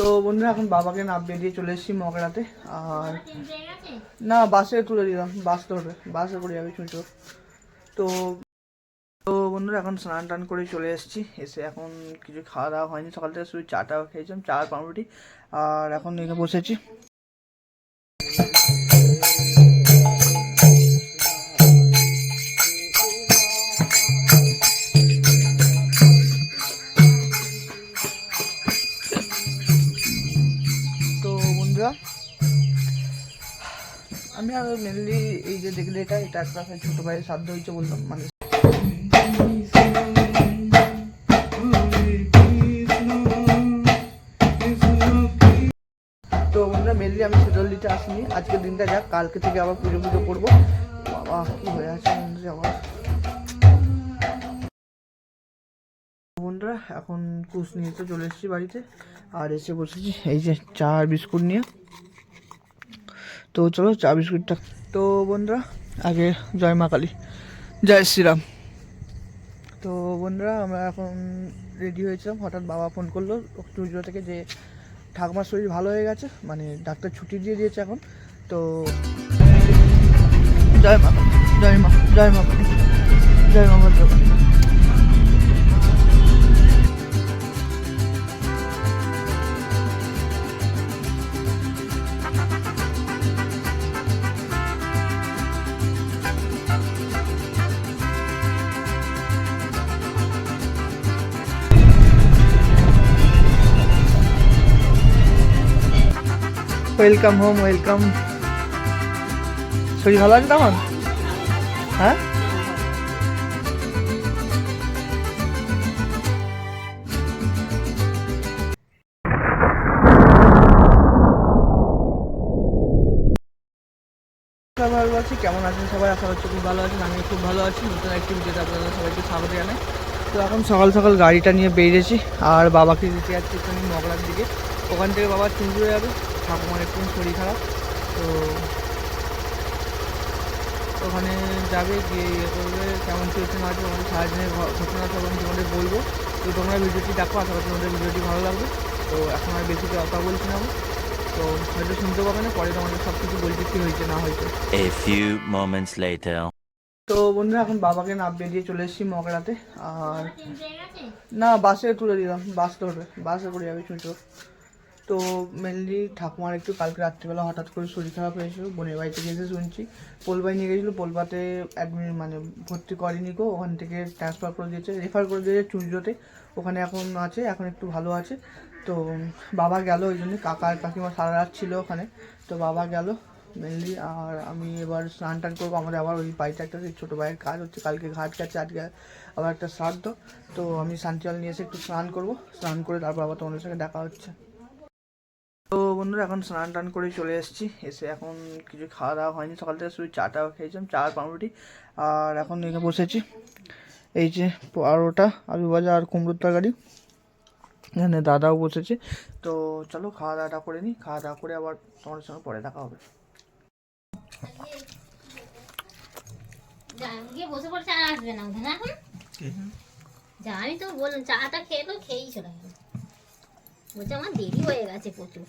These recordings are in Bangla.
তো বন্ধুরা এখন বাবাকে নামিয়ে দিয়ে চলে এসেছি মগড়াতে আর না বাসে তুলে দিলাম বাস ধরবে বাসে করে যাবে ছুঁচো তো। তো বন্ধুরা এখন স্নান টান করে চলে এসেছি এসে এখন কিছু খাওয়া দাওয়া হয়নি সকাল থেকে শুধু চাটা খেয়েছিলাম চা পাউরুটি আর এখন এখানে বসেছি। মেনলি এই যে দেখলে এটা এটা একটা ছোট ভাইয়ের সাধ্য হয়েছে বললাম মানে তো বন্ধুরা মেনলি আমি সেজল দিতে আসিনি। আজকে দিনটা যাক, কালকে থেকে আবার পুজো পুজো করব। বাবা, কি হয়ে আছে আবার? বন্ধুরা, এখন কুশ নিয়ে তো চলে এসেছি বাড়িতে, আর এসে বসেছি এই যে চা আর বিস্কুট নিয়ে। তো চলো চা বিস্কুটটা তো বন্ধুরা, আগে জয় মা কালী, জয় শ্রীরাম। তো বন্ধুরা, আমরা এখন রেডি হয়েছিলাম, হঠাৎ বাবা ফোন করল টুজো থেকে যে ঠাকুমার শরীর ভালো হয়ে গেছে মানে ডাক্তার ছুটি দিয়ে দিয়েছে এখন। তো জয় মা জয় মা জয় মা জয় মা। ওয়েলকাম হোম ওয়েলকাম শরীর ভালো আছে তখন? হ্যাঁ? ভালো আছি, কেমন আছেন সবাই? আশা করছি খুব ভালো আছেন আমি খুব ভালো আছি। নতুন একটি ভিডিওতে আপনাদের সবাইকে স্বাগত জানাই। তো এখন সকাল সকাল গাড়িটা নিয়ে বেরিয়েছি, আর বাবাকে দিতে যাচ্ছি একটু মগলার দিকে। ওখান থেকে বাবা হয়ে যাবে। ঠাকুমার একটু শরীর খারাপ তো ওখানে যাবে গিয়ে ইয়ে করবে কেমন চলছে না আছে ওখানে সারাদিনের ঘটনা সব আমি তোমাদের বলব তো তোমরা ভিডিওটি দেখো আশা করি তোমাদের ভিডিওটি ভালো লাগবে তো এখন আর বেশি কথা বলছি না। তো হয়তো শুনতে পাবে না পরে তোমাদের সব কিছু বলছি কী হয়েছে না হয়েছে moments later. তো বন্ধুরা এখন বাবাকে নামিয়ে দিয়ে চলে এসেছি মগরাতে আর না বাসে তুলে দিলাম বাস ধরবে বাসে করে যাবে ছুঁচো তো মেনলি ঠাকুমার একটু কালকে রাত্রিবেলা হঠাৎ করে শরীর খারাপ হয়েছিল, বোনের বাড়ি থেকে এসে শুনছি। পোলবাই নিয়ে গেছিল, পোলবাতে অ্যাডমিট মানে ভর্তি করেনি গো, ওখান থেকে ট্রান্সফার করে দিয়েছে রেফার করে দিয়েছে চুঁচোতে ওখানে এখন আছে, এখন একটু ভালো আছে। তো বাবা গেল, ওই জন্য কাকা আর কাকিমা সারা রাত ছিল ওখানে। তো বাবা গেল মেনলি আর আমি এবার স্নান টান করব, আমাদের আবার ওই বাড়িতে একটা ছোটো ভাইয়ের কাজ হচ্ছে, কালকে ঘাট কাছে আজকে আবার একটা শ্রাদ্ধ। তো আমি শান্তিজল নিয়ে এসে একটু স্নান করব, স্নান করে তারপর আবার তোমাদের সঙ্গে দেখা হচ্ছে। তো বন্ধুরা এখন স্নান টান করে চলে এসেছি। এসে এখন কিছু খাওয়া দাওয়া হয়নি। সকাল থেকে শুধু চাটা খেয়েছিলাম চা আর পাউরুটি আর এখন এখানে বসেছি এই যে পারোটা আলু ভাজা আর কুমড়োর তরকারি। এখানে দাদাও বসেছে তো চলো খাওয়া দাওয়াটা করে নিই। খাওয়া দাওয়া করে আবার তোমাদের সঙ্গে পরে দেখা হবে। বসে পড়ে চা আসবে না ওখানে এখন। যা আমি তো বললাম চাটা খেয়ে তো খেয়েই চলে গেল। বলছে আমার দেরি হয়ে গেছে প্রচুর।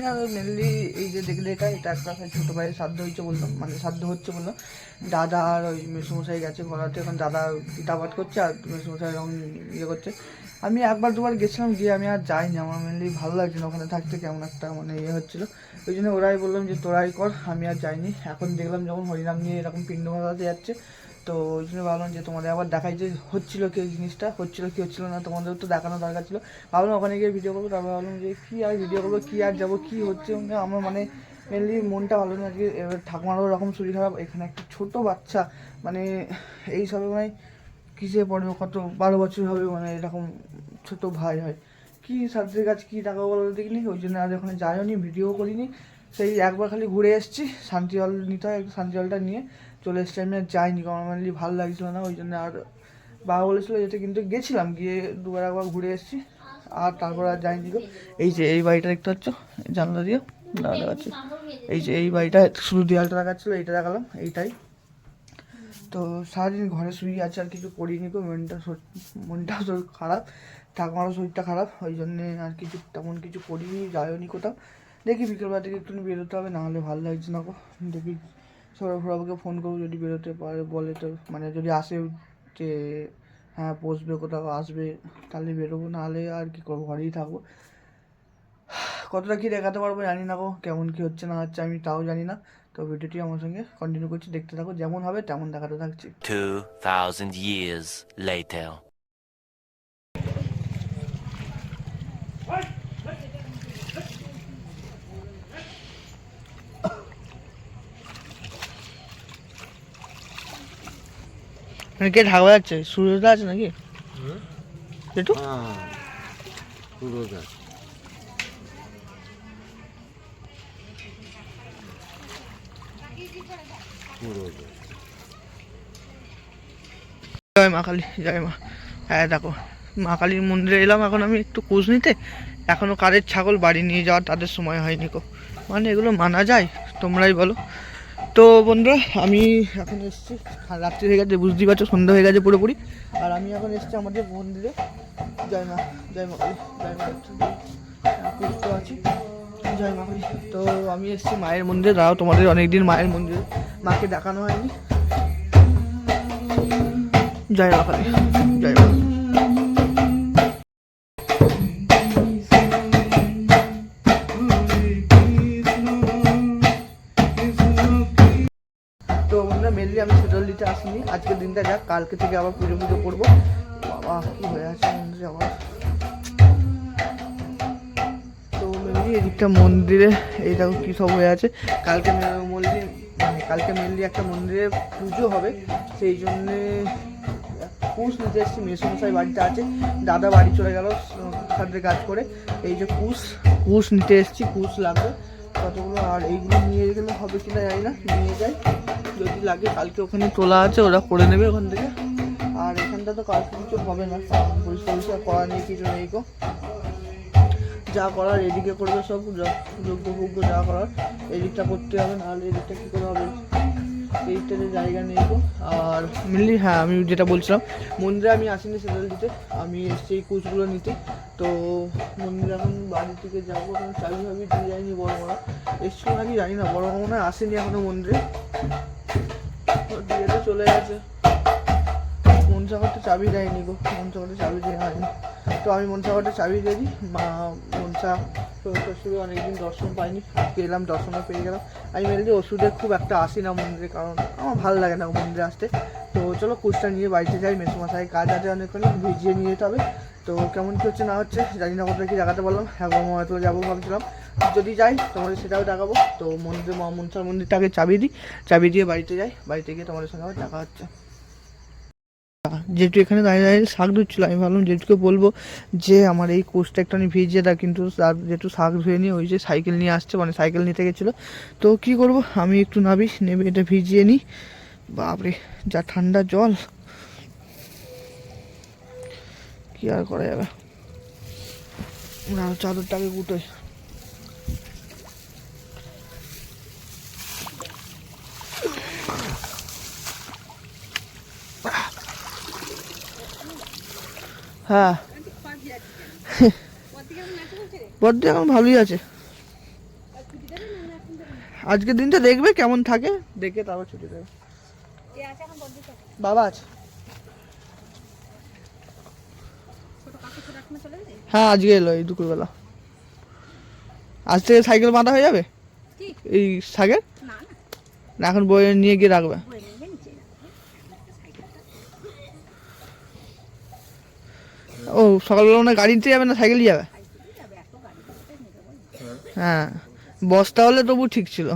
আমি আর মেনলি এই যে দেখলে এটা এটা একটা ছোটো ভাইয়ের সাধ্য হয়েছে বললাম মানে সাধ্য হচ্ছে বললাম দাদা আর ওই মেসুমশাই গেছে ঘোরাতে, এখন দাদা গীতাপাঠ করছে আর মেসুমশাই এখন ইয়ে করছে। আমি একবার দুবার গেছিলাম, গিয়ে আমি আর যাইনি, আমার মেনলি ভালো লাগছে না ওখানে থাকতে, কেমন একটা মানে ইয়ে হচ্ছিল। ওই জন্য ওরাই বললাম যে তোরাই কর, আমি আর যাইনি। এখন দেখলাম যখন হরিনাম নিয়ে এরকম পিণ্ড বাজাতে যাচ্ছে তো ওই জন্য ভাবলাম যে তোমাদের আবার দেখাই যে হচ্ছিল কি জিনিসটা, হচ্ছিল কি হচ্ছিল না, তোমাদের তো দেখানো দরকার ছিল। ভাবলাম ওখানে গিয়ে ভিডিও করব, তারপর ভাবলাম যে কী আর ভিডিও করব, কী আর যাব, কী হচ্ছে? আমার মানে মেনলি মনটা ভালো না, আজকে এবার ঠাকুমারও ওরকম শরীর খারাপ, এখানে একটা ছোট বাচ্চা মানে এই সবে মানে কিসে পড়বে, কত বারো বছর হবে মানে এরকম ছোট ভাই হয়। কি সাবজেক্ট কাজ, কী টাকা বলো দেখিনি, ওই জন্য আর ওখানে যাইও নি ভিডিও করিনি। সেই একবার খালি ঘুরে এসেছি, শান্তি জল নিতে হয়, শান্তি জলটা নিয়ে। চলে এসেছি, আমি আর যাইনি কারণ মেনলি ভালো লাগছিল না, ওই জন্য আর বাবা বলেছিল যেতে কিন্তু গেছিলাম, গিয়ে দুবার একবার ঘুরে এসেছি, আর তারপর আর যাইনি গো। এই যে এই বাড়িটা দেখতে পাচ্ছ? জানলা দিয়ে দেখাচ্ছি এই যে এই বাড়িটা, শুধু দেয়ালটা দেখাচ্ছিলো, এইটা দেখালাম, এইটাই। তো সারাদিন ঘরে শুয়ে আছে, আর কিছু করিনি গো, মনটা শর- মনটাও তো খারাপ, ঠাকুমারও শরীরটা খারাপ, ওই জন্যে আর কিছু, তেমন কিছু করিনি, যাইওনি কোথাও। দেখি বিকেলবেলা থেকে একটু বেরোতে হবে না হলে ভালো লাগছে না গো। দেখি সৌরভ সৌরভকে ফোন করব যদি বেরোতে পারে, বলে তো মানে যদি আসে যে হ্যাঁ বসবে, কোথাও আসবে, তাহলে বেরোবো, নাহলে আর কি করব, ঘরেই থাকব। কতটা কি দেখাতে পারব জানি না গো, কেমন কি হচ্ছে না হচ্ছে আমি তাও জানি না। তো ভিডিওটি আমার সঙ্গে কন্টিনিউ করছি, দেখতে থাকো, যেমন হবে তেমন দেখাতে থাকছি। মানে কে ঢাকা যাচ্ছে? সূর্যটা আছে নাকি? একটু জয় মা কালী জয় মা। হ্যাঁ দেখো মা কালীর মন্দিরে এলাম এখন আমি একটু কুচ নিতে। এখনও কারের ছাগল বাড়ি নিয়ে যাওয়ার তাদের সময় হয়নি কো মানে এগুলো মানা যায় তোমরাই বলো। তো বন্ধুরা, আমি এখন এসেছি। রাত্রি হয়ে গেছে, বুঝতেই পারছ, সন্ধ্যা হয়ে গেছে পুরোপুরি। আর আমি এখন এসেছি আমাদের মন্দিরে। জয় মা জয় মা জয় মা পুষ্ট আছি জয় মা তো আমি এসেছি মায়ের মন্দিরে। দাঁড়াও, তোমাদের অনেকদিন মায়ের মন্দিরে মাকে দেখানো হয়নি। জয় মা জয় মা আজকের দিনটা যাক, কালকে থেকে আবার পুজো পুজো করব। বাবা, কি হয়ে আছে মন্দিরে আবার? তো মেনলি এদিকটা মন্দিরে এই দেখো কী সব হয়ে আছে? কালকে মন্দির মানে কালকে মেনলি একটা মন্দিরে পুজো হবে, সেই জন্যে কুশ নিতে এসেছি, মেসমশাই বাড়িতে আছে। দাদা বাড়ি চলে গেল, সাথে কাজ করে। এই যে কুশ কুশ নিতে এসেছি, কুশ লাগবে। কতগুলো আর এইগুলো নিয়ে গেলে হবে কিনা জানি না, নিয়ে যাই। যদি লাগে কালকে ওখানে তোলা আছে, ওরা করে নেবে ওখান থেকে। আর এখানটা তো কালকে কিছু হবে না পরিষ্কার পরিষ্কার করা নেই, কিছু নেই গো। যা করার এদিকে করবে সব যোগ্য ভোগ্য যা করার, এদিকটা করতে হবে, নাহলে এদিকটা কী করে হবে? এইটাতে জায়গা নেই গো। আর মেনলি হ্যাঁ আমি যেটা বলছিলাম, মন্দিরে আমি আসিনি সেটাল দিতে, আমি এই কুচগুলো নিতে। তো মন্দিরে এখন বাড়ি থেকে যাব, কারণ চাবি ভাবি দিয়ে যায়নি বড় মারা এসছো নাকি জানি না, বড় মনে আসেনি এখনও মন্দিরে। তো দিয়ে তো চলে গেছে। মনসা ঘরটা চাবি দেয়নি গো মনসা ঘরটা চাবি দেওয়া হয়নি। তো আমি মনসা ঘরটা চাবি দিয়ে দিই, মা, মনসা শ্বশুরে অনেকদিন দর্শন পাইনি এলাম দর্শনও পেয়ে গেলাম। আমি মেনলি ওষুধে খুব একটা আসি না মন্দিরে, কারণ আমার ভালো লাগে না মন্দিরে আসতে। তো চলো কুচটা নিয়ে বাড়িতে যাই মেসোমশাই কাজ আছে অনেকক্ষণ ভিজিয়ে নিয়ে যেতে হবে। তো কেমন কী হচ্ছে না হচ্ছে, জানি না কোথায় কি দেখাতে পারলাম। হ্যাঁ গো হয়তো যাব ভাবছিলাম। যদি যাই, তোমাদের সেটাও দেখাবো। তো মন্দিরে, মা মনসার মন্দিরটাকে চাবি দিই। চাবি দিয়ে বাড়িতে যাই। বাড়িতে গিয়ে তোমাদের সঙ্গে দেখা হচ্ছে। যেহেতু এখানে দাঁড়িয়ে দাঁড়িয়ে শাক ধুচ্ছিল, আমি ভাবলাম যেহেতুকে বলব যে আমার এই কোর্সটা একটুখানি ভিজিয়ে দাও কিন্তু তার যেহেতু শাক ধুয়ে নিয়ে ওই যে সাইকেল নিয়ে আসছে মানে সাইকেল নিতে গেছিল। তো কি করব, আমি একটু নাবি নেবে এটা ভিজিয়ে নিই। বাপরে, যা ঠান্ডা জল। কি আর করা যাবে? না চাদরটাকে গুটোই হ্যাঁ। বর্দি এখন ভালোই আছে। আজকের দিনটা দেখবে কেমন থাকে, দেখে তারপর ছুটি দেবে। বাবা আছে? হ্যাঁ আজকে এলো এই দুপুরবেলা। আজ থেকে সাইকেল বাঁধা হয়ে যাবে? এই সাইকেল না এখন বই নিয়ে গিয়ে রাখবে। ও সকালবেলা মানে গাড়িতে যাবে না সাইকেলই যাবে? হ্যাঁ বস্তা হলে তবু ঠিক ছিল।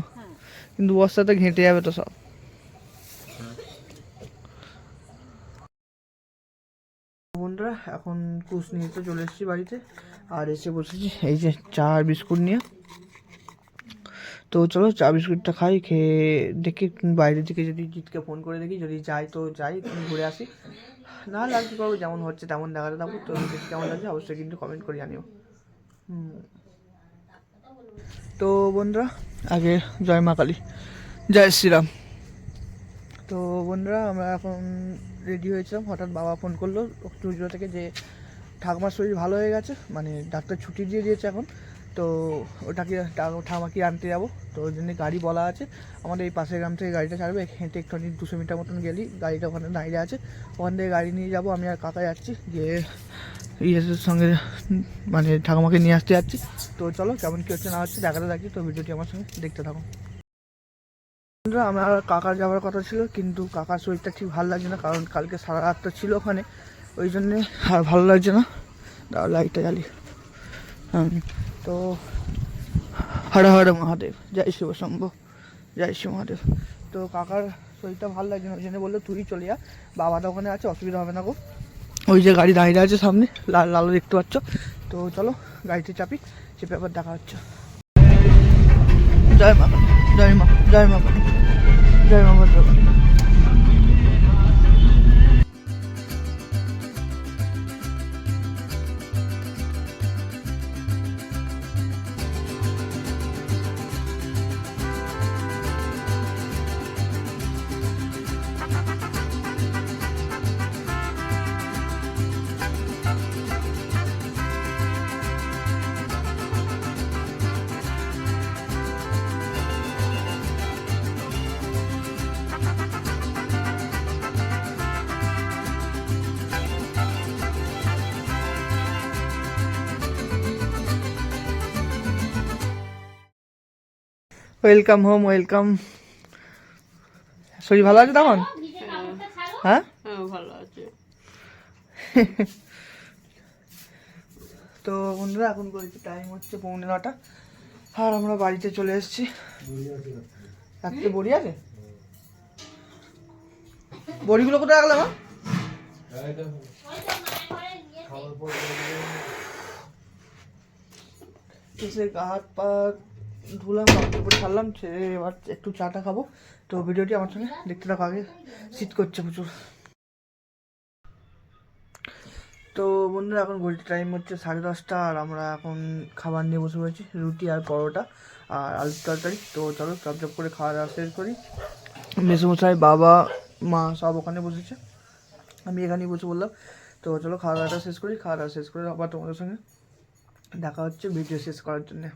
কিন্তু বস্তাতে ঘেঁটে যাবে তো সব। বন্ধুরা, এখন কুচ নিয়ে তো চলে এসেছি বাড়িতে। আর এসে বসেছি এই যে চা আর বিস্কুট নিয়ে। তো চলো চা, বিস্কুটটা খাই, খেয়ে দেখি বাইরের দিকে যদি জিতকে ফোন করে দেখি। যদি যাই তো যাই ঘুরে আসি। না লাগছে করব, যেমন হচ্ছে তেমন দেখাতে থাকব তো কেমন লাগছে, অবশ্যই কিন্তু কমেন্ট করে জানিও। তো বন্ধুরা, আগে জয় মা কালী, জয় শ্রীরাম। তো বন্ধুরা, আমরা এখন রেডি হয়েছিলাম, হঠাৎ বাবা ফোন করল চুজো থেকে যে ঠাকুমার শরীর ভালো হয়ে গেছে মানে ডাক্তার ছুটি দিয়ে দিয়েছে এখন, তো ওটাকে ঠাকুমাকে আনতে যাব, তো ওই জন্য গাড়ি বলা আছে, আমাদের এই পাশের গ্রাম থেকে গাড়িটা ছাড়বে, হেঁটে একটুখানি দুশো মিটার মতন গেলেই গাড়িটা ওখানে দাঁড়িয়ে আছে, ওখান থেকে গাড়ি নিয়ে যাব, আমি আর কাকা যাচ্ছি, গিয়ে ইয়ের সঙ্গে মানে ঠাকুমাকে নিয়ে আসতে যাচ্ছি, তো চলো কেমন কী হচ্ছে না হচ্ছে দেখাতে থাকি, তো ভিডিওটি আমার সঙ্গে দেখতে থাকো। বন্ধুরা, আমার কাকার যাওয়ার কথা ছিল, কিন্তু কাকার শরীরটা ঠিক ভালো লাগছে না, কারণ কালকে সারা রাতটা ছিল ওখানে। ওই জন্যে আর ভালো লাগছে না। দাঁড়াও লাইটটা জ্বালি। তো হরে হর মহাদেব, জয় শিব শম্ভ, জয় শিব মহাদেব। তো কাকার শরীরটা ভালো লাগছে না, ওই জন্য বলল, তুই চলে যা বাবাটা ওখানে আছে, অসুবিধা হবে না গো। ওই যে গাড়ি দাঁড়িয়ে আছে সামনে, লাল, লালও দেখতে পাচ্ছ। তো চলো, গাড়িতে চাপি সে ব্যাপার দেখা হচ্ছে। জয় মা জয় মা জয় মা। কালী, জয় মা ওয়েলকাম হোম ওয়েলকাম শরীর ভালো আছে তেমন? হ্যাঁ? ভালো আছে তো বন্ধুরা, এখন বলছি টাইম হচ্ছে পৌনে নটা। আর আমরা বাড়িতে চলে এসেছি। রাত্রে বড়ি আছে? বড়িগুলো কোথায় রাখলাম? হাত পা ধুলাম কাপড় উপরে ছাড়লাম ছেড়ে এবার একটু চাটা খাব। তো ভিডিওটি আমার সঙ্গে দেখতে থাকো আগে, শীত করছে প্রচুর। তো বন্ধুরা, এখন ঘড়িতে টাইম হচ্ছে সাড়ে দশটা, আর আমরা এখন খাবার নিয়ে বসে পড়েছি রুটি আর পরোটা আর আলুর তরকারি। তো চলো, চপ চপ করে খাওয়া দাওয়া শেষ করি। মেসুমশাই, বাবা, মা সব ওখানে বসেছে। আমি এখানেই বসে বললাম তো চলো, খাওয়া দাওয়াটা শেষ করি, খাওয়া দাওয়া শেষ করে আবার তোমাদের সঙ্গে দেখা হচ্ছে, ভিডিও শেষ করার জন্যে।